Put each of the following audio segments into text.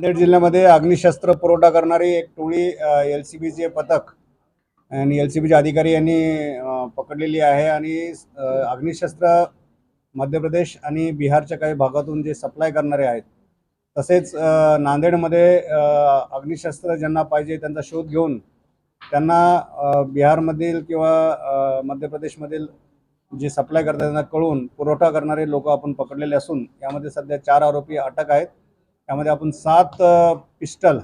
नांदेड जिल्ह्यामध्ये अग्निशस्त्र पुरवठा करणारी एक टोळी एल सी बीचे पथक आणि एल सी बीचे अधिकारी यांनी पकडलेली आहे आणि अग्निशस्त्र मध्य प्रदेश आणि बिहारच्या काही भागातून जे सप्लाय करणारे आहेत तसेच नांदेडमध्ये अग्निशस्त्र ज्यांना पाहिजे त्यांचा शोध घेऊन त्यांना बिहारमधील किंवा मध्य प्रदेशमधील जे सप्लाय करतात त्यांना कळून पुरवठा करणारे लोक आपण पकडलेले असून यामध्ये सध्या चार आरोपी अटक आहेत. त्यामध्ये आपण सात पिस्टल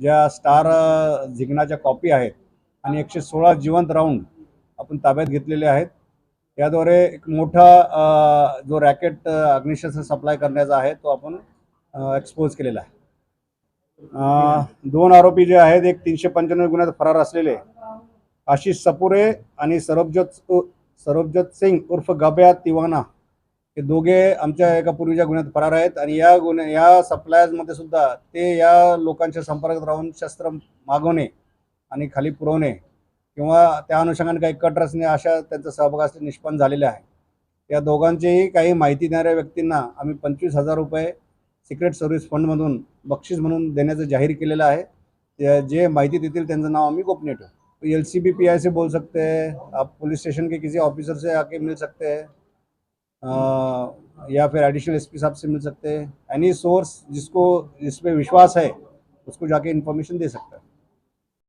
ज्या स्टार अ, झिग्नाच्या कॉपी आहेत आणि एकशे सोळा जिवंत राऊंड आपण ताब्यात घेतलेले आहेत. याद्वारे एक मोठा जो रॅकेट अग्निशस्त्र सप्लाय करण्याचा आहे तो आपण एक्सपोज केलेला आहे. दोन आरोपी जे आहेत एक तीनशे पंच्याण्णव गुन्ह्यात फरार असलेले आशिष सपुरे आणि सरबजोत सरबजोत सिंग उर्फ गब्या तिवाना हे दोघे आमच्या एका पूर्वीच्या गुन्ह्यात फरार आहेत आणि या गुन्हे या सप्लायर्समध्ये सुद्धा ते या लोकांच्या संपर्कात राहून शस्त्र मागवणे आणि खाली पुरवणे किंवा त्या अनुषंगाने काही कट रचणे अशा त्यांचा सहभाग असले निष्पन्न झालेले आहे. या दोघांचेही काही माहिती देणाऱ्या व्यक्तींना आम्ही पंचवीस हजार रुपये सिक्रेट सर्व्हिस फंडमधून बक्षीस म्हणून देण्याचं जाहीर केलेलं आहे. जे माहिती देतील त्यांचं नाव आम्ही गोपनीय ठेवू. L C B P I से बोल सकते हैं आप पुलिस स्टेशन के किसी ऑफिसर से आके मिल सकते हैं. या फिर एडिशनल एसपी साहब से मिल सकते हैं। एनी सोर्स जिसको जिस पे विश्वास है उसको जाके इन्फॉर्मेशन दे सकता है।